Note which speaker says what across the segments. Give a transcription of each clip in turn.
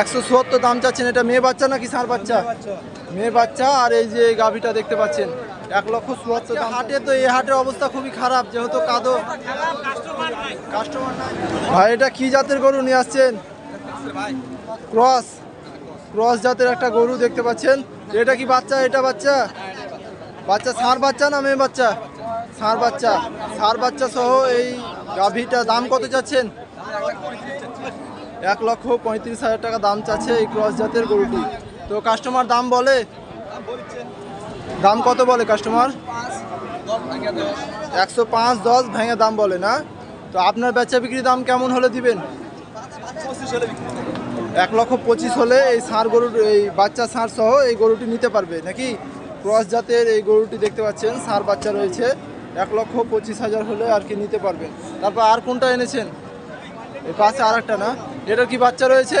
Speaker 1: একশো চুয়াত্তর দাম চাচ্ছেন এটা মেয়ে বাচ্চা নাকি ষাঁড় বাচ্চা? মেয়ে বাচ্চা। আর এই যে গাভিটা দেখতে পাচ্ছেন এক লক্ষ চুয়াত্তর। হাটে তো এই হাটের অবস্থা খুবই খারাপ যেহেতু কাদো। কাস্টমার ভাই এটা কি জাতের গরু নিয়ে আসছেন? ক্রস। ক্রস জাতের একটা গরু দেখতে পাচ্ছেন। এটা কি বাচ্চা? এটা বাচ্চা? বাচ্চা ষাঁড় বাচ্চা না মেয়ে বাচ্চা? ষাঁড় বাচ্চা। সার বাচ্চা সহ এই গাভীটা দাম কত চাচ্ছেন? এক লক্ষ পঁয়ত্রিশ হাজার টাকা দাম চাচ্ছে এই ক্রস জাতের গরুটি। তো কাস্টমার দাম বলে? দাম কত বলে কাস্টমার একশো পাঁচ, দশ ভেঙে দাম বলে, না? তো আপনার বেচা বিক্রি দাম কেমন হলে দিবেন? এক লক্ষ পঁচিশ হলে এই ষাঁড় গরুর এই বাচ্চা ষাঁড় সহ এই গরুটি নিতে পারবে, নাকি? ক্রস জাতের এই গরুটি দেখতে পাচ্ছেন ষাঁড় বাচ্চা রয়েছে। এক লক্ষ পঁচিশ হাজার হলে আর কি নিতে পারবেন। তারপর আর কোনটা এনেছেন? পাশে আর একটা না? এটার কি বাচ্চা রয়েছে?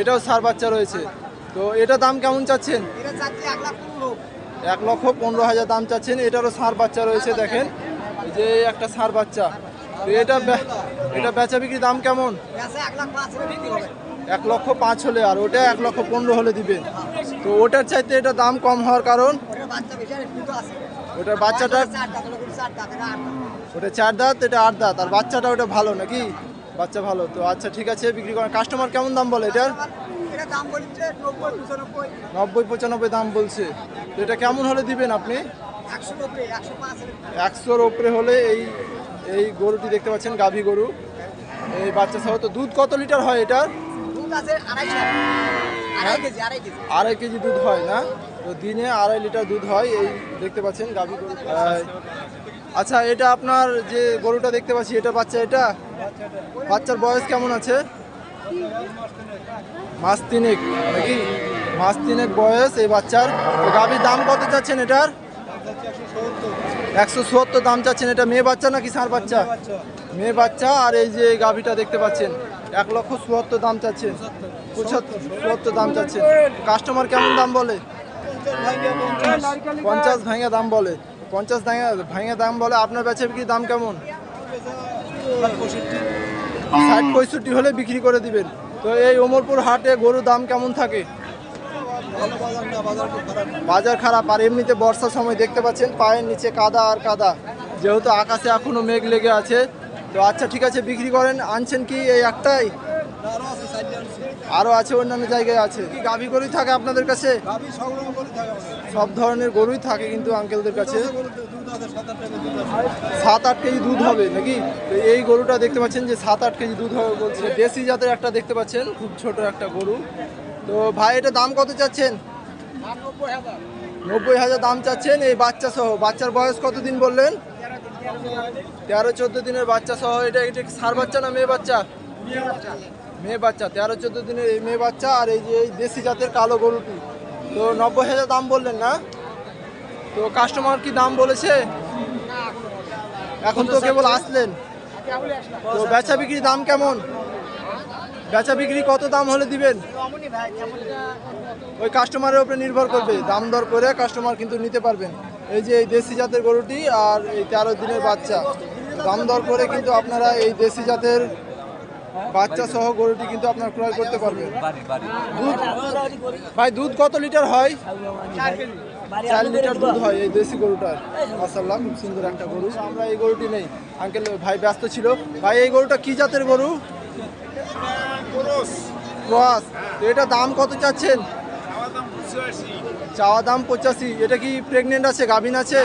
Speaker 1: এটাও সার বাচ্চা রয়েছে। তো এটা দাম কেমন চাচ্ছেন? এক লক্ষ পনেরো হাজার দাম চাচ্ছেন। এটারও সার বাচ্চা রয়েছে দেখেন। যে একটা সার বাচ্চা। তো এটা এটা বেচা বিক্রি দাম কেমন? এক লক্ষ পাঁচ হলে আর ওটা এক লক্ষ পনেরো হলে দিবেন। তো ওটার চাইতে এটা দাম কম হওয়ার কারণ? ওটার বাচ্চাটা ওটা চার দাঁত এটা আট দাঁত। আর বাচ্চাটা ওটা ভালো নাকি? বাচ্চা ভালো তো আচ্ছা ঠিক আছে বিক্রি করেন। কাস্টমার কেমন দাম বলে এটার? নব্বই পঁচানব্বই। দাম বলছে। তো এটা কেমন হলে দিবেন আপনি? একশোর ওপরে হলে এই এই গরুটি দেখতে পাচ্ছেন গাভী গরু। এই বাচ্চা সহ তো দুধ কত লিটার হয় এটার? আড়াই কেজি। দুধ হয় না? তো দিনে আড়াই লিটার দুধ হয় এই দেখতে পাচ্ছেন গাভী গরু। আচ্ছা এটা আপনার যে গরুটা দেখতে পাচ্ছি এটা বাচ্চা এটা? বাচ্চার বয়স কেমন আছে? মাস তিনেক। নাকি? মাস তিনেক বয়স এই বাচ্চার। গাভীর দাম কত চাচ্ছেন এটার? একশো চুয়াত্তর দাম চাচ্ছেন এটা। মেয়ে বাচ্চা নাকি ষাঁড় বাচ্চা? মেয়ে বাচ্চা। আর এই যে গাভীটা দেখতে পাচ্ছেন, এক লক্ষ চুয়াত্তর দাম চাচ্ছেন। পঁচাত্তর চুয়াত্তর দাম চাচ্ছেন। কাস্টমার কেমন দাম বলে? পঞ্চাশ ভাঙা দাম বলে। পঞ্চাশ ভাঙা দাম বলে। আপনার বেচা বিক্রির দাম কেমন? ষাট পঁয়ষট্টি হলে বিক্রি করে দিবেন। তো এই ওমরপুর হাটে গরুর দাম কেমন থাকে? বাজার খারাপ, আর এমনিতে বর্ষার সময় দেখতে পাচ্ছেন, পায়ের নিচে কাদা আর কাদা। যেহেতু আকাশে এখনও মেঘ লেগে আছে। তো আচ্ছা ঠিক আছে, বিক্রি করেন। আনছেন কি এই একটাই? আরও আছে অন্যান্য জায়গায় আছে। কি গাভী গরুই থাকে আপনাদের কাছে? সব ধরনের গরুই থাকে কিন্তু আঙ্কেলদের কাছে। সাত আট কেজি দুধ হবে নাকি? তো এই গরুটা দেখতে পাচ্ছেন যে সাত আট কেজি দুধ হবে বলছে। দেশি জাতের একটা দেখতে পাচ্ছেন খুব ছোট একটা গরু। তো ভাই এটা দাম কত চাচ্ছেন? নব্বই হাজার দাম চাচ্ছেন এই বাচ্চা সহ। বাচ্চার বয়স কতদিন বললেন? তেরো চোদ্দ দিনের বাচ্চা সহ। এটা এটা সার বাচ্চা না মেয়ে বাচ্চা। মেয়ে বাচ্চা, তেরো, চোদ্দ দিনের এই মেয়ে বাচ্চা আর এই যে এই দেশি জাতের কালো গরুটি। তো নব্বই হাজার দাম বললেন না? তো কাস্টমার কি দাম বলেছে? এখন তো কেবল আসলেন। তো বেচা বিক্রি দাম কেমন? বেচা বিক্রি কত দাম হলে দিবেন? ওই কাস্টমারের উপরে নির্ভর করবে। দাম দর করে কাস্টমার কিন্তু নিতে পারবেন। এই যে এই দেশি জাতের গরুটি আর এই তেরো দিনের বাচ্চা। দাম দর করে কিন্তু আপনারা এই দেশি জাতের বাচ্চা সহ গরুটি কিন্তু আপনার ক্রয় করতে পারবেন দুধ ভাই দুধ কত লিটার হয়? চার লিটার দুধ হয় এই দেশি গরুটার। মাসাল্লাহ খুব সুন্দর একটা গরু। আমরা এই গরুটি নেই। আঙ্কেল ভাই ব্যস্ত ছিল। ভাই এই গরুটা কি জাতের গরু? ক্রস। এটা দাম কত চাচ্ছেন? চাওয়া দাম পঁচাশি। এটা কি প্রেগনেন্ট আছে গাভিন আছে?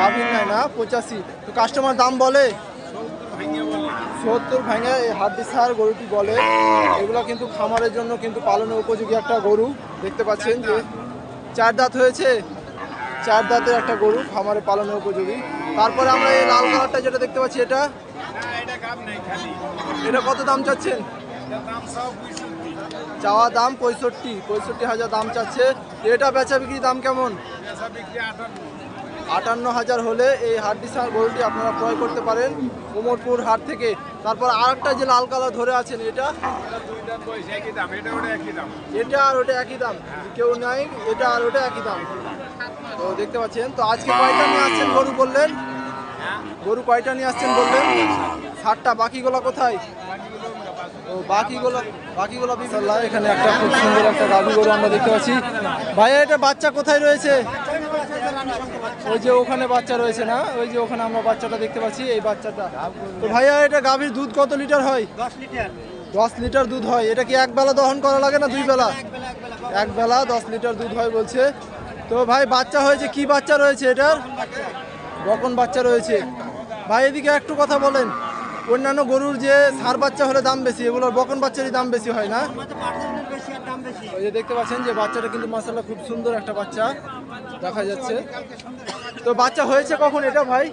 Speaker 1: গাভিন নাই না পঁচাশি। তো কাস্টমার দাম বলে? সত্তর ভেঙে এই হাড্ডি সার গরুটি বলে। এগুলো কিন্তু খামারের জন্য কিন্তু পালনের উপযোগী একটা গরু। দেখতে পাচ্ছেন যে চার দাঁত হয়েছে। চার দাঁতের একটা গরু খামারে পালনের উপযোগী। তারপরে আমরা এই লাল কালারটা যেটা দেখতে পাচ্ছি, এটা? এটা কত দাম চাচ্ছেন? চাওয়া দাম পঁয়ষট্টি। পঁয়ষট্টি হাজার দাম চাচ্ছে। এটা বেচা বিক্রি দাম কেমন? আটান্ন হাজার হলে এই হাড্ডি সার গরুটি আপনারা ক্রয় করতে পারেন উমরপুর হাট থেকে। তারপর আরেকটা যে লাল কালার ধরে আছেন এটা এটা আর ওটা একই দাম। কেউ নাই, এটা আর ওটা একই দাম। তো দেখতে পাচ্ছেন, তো আজকে কয়টা নিয়ে আসছেন গরু বললেন? গরু কয়টা নিয়ে আসছেন বললেন? ষাটটা বাকিগুলো কোথায়? ও, বাকিগুলো বাকিগুলো বিশাল্লাহ এখানে একটা খুব সুন্দর একটা গাভী গরু আমরা দেখতে পাচ্ছি। ভাইয়া, এটা বাচ্চা কোথায় রয়েছে? ওই যে ওখানে বাচ্চা রয়েছে না? ওই যে ওখানে আমরা বাচ্চাটা দেখতে পাচ্ছি এই বাচ্চাটা। তো ভাইয়া এটা গাভীর দুধ কত লিটার হয়?
Speaker 2: দশ লিটার।
Speaker 1: দশ লিটার দুধ হয়। এটা কি এক বেলা দহন করা লাগে না দুই বেলা? এক বেলা দশ লিটার দুধ হয় বলছে। তো ভাই বাচ্চা হয়েছে কি বাচ্চা রয়েছে এটার? বকন বাচ্চা রয়েছে। ভাই এদিকে একটু কথা বলেন। অন্যান্য গরুর যে সার বাচ্চা হলে দাম বেশি, এগুলোর বকন বাচ্চারই দাম বেশি হয় না? ওই যে দেখতে পাচ্ছেন যে বাচ্চাটা কিন্তু মাসাল্লাহ খুব সুন্দর একটা বাচ্চা দেখা যাচ্ছে। তো বাচ্চা হয়েছে কখন এটা ভাই?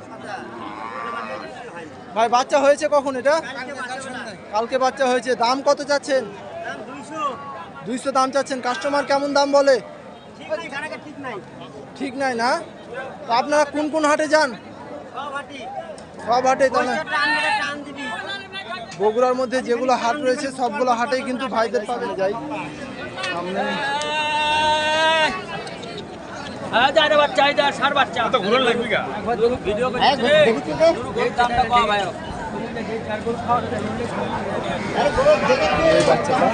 Speaker 1: ভাই, বাচ্চা হয়েছে কখন এটা? কালকে বাচ্চা হয়েছে। দাম কত চাচ্ছেন?
Speaker 2: দুইশো।
Speaker 1: দাম চাচ্ছেন। কাস্টমার কেমন দাম বলে?
Speaker 2: ঠিক নাই
Speaker 1: না? তো আপনারা কোন কোন হাটে যান?
Speaker 2: সব হাটে
Speaker 1: বগুড়ার মধ্যে যেগুলো হাট রয়েছে সবগুলো হাটেই কিন্তু ভাইদের পাবেন যাই। সামনে। এই বাচ্চাটা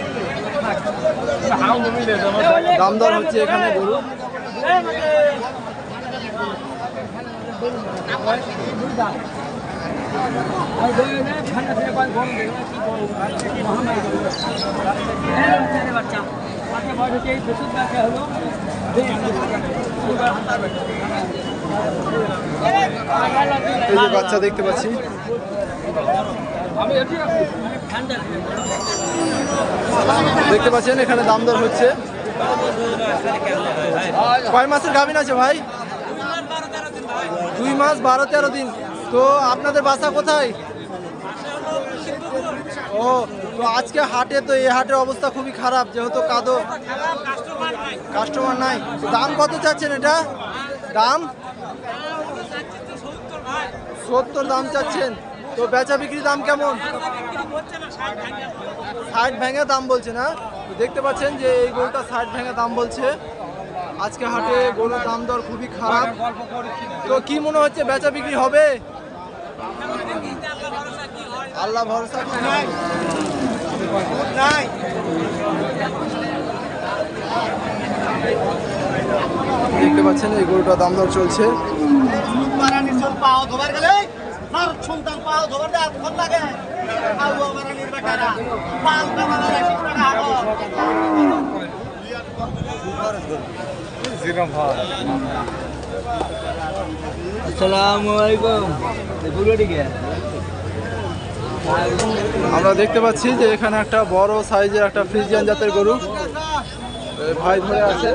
Speaker 1: দাম দর হচ্ছে এখানে গরু
Speaker 3: বাচ্চা
Speaker 1: দেখতে পাচ্ছি। দেখতে পাচ্ছেন এখানে দাম দর হচ্ছে। কয় মাসের গাভিন আছে ভাই? দুই মাস বারো, তেরো দিন। তো আপনাদের বাসা কোথায়? ও, তো আজকে হাটে তো এই হাটের অবস্থা খুবই খারাপ, যেহেতু কাদো। কাস্টমার নাই। দাম কত চাচ্ছেন এটা? দাম? সত্তর দাম চাচ্ছেন। তো বেচা বিক্রি দাম কেমন? ষাট ভেঙে দাম বলছে না দেখতে পাচ্ছেন যে এই গরুটা ষাট ভেঙে দাম বলছে। আজকে হাটে গরুর দাম দর খুবই খারাপ। তো কি মনে হচ্ছে, বেচা বিক্রি হবে? আল্লাহ ভরসা দেখতে পাচ্ছেন, এই গরুটা দাম দর চলছে।
Speaker 2: লাগে
Speaker 1: আমরা দেখতে পাচ্ছি যে এখানে একটা বড় সাইজের একটা ফ্রিজিয়ান জাতের গরু ভাই ধরে আছে।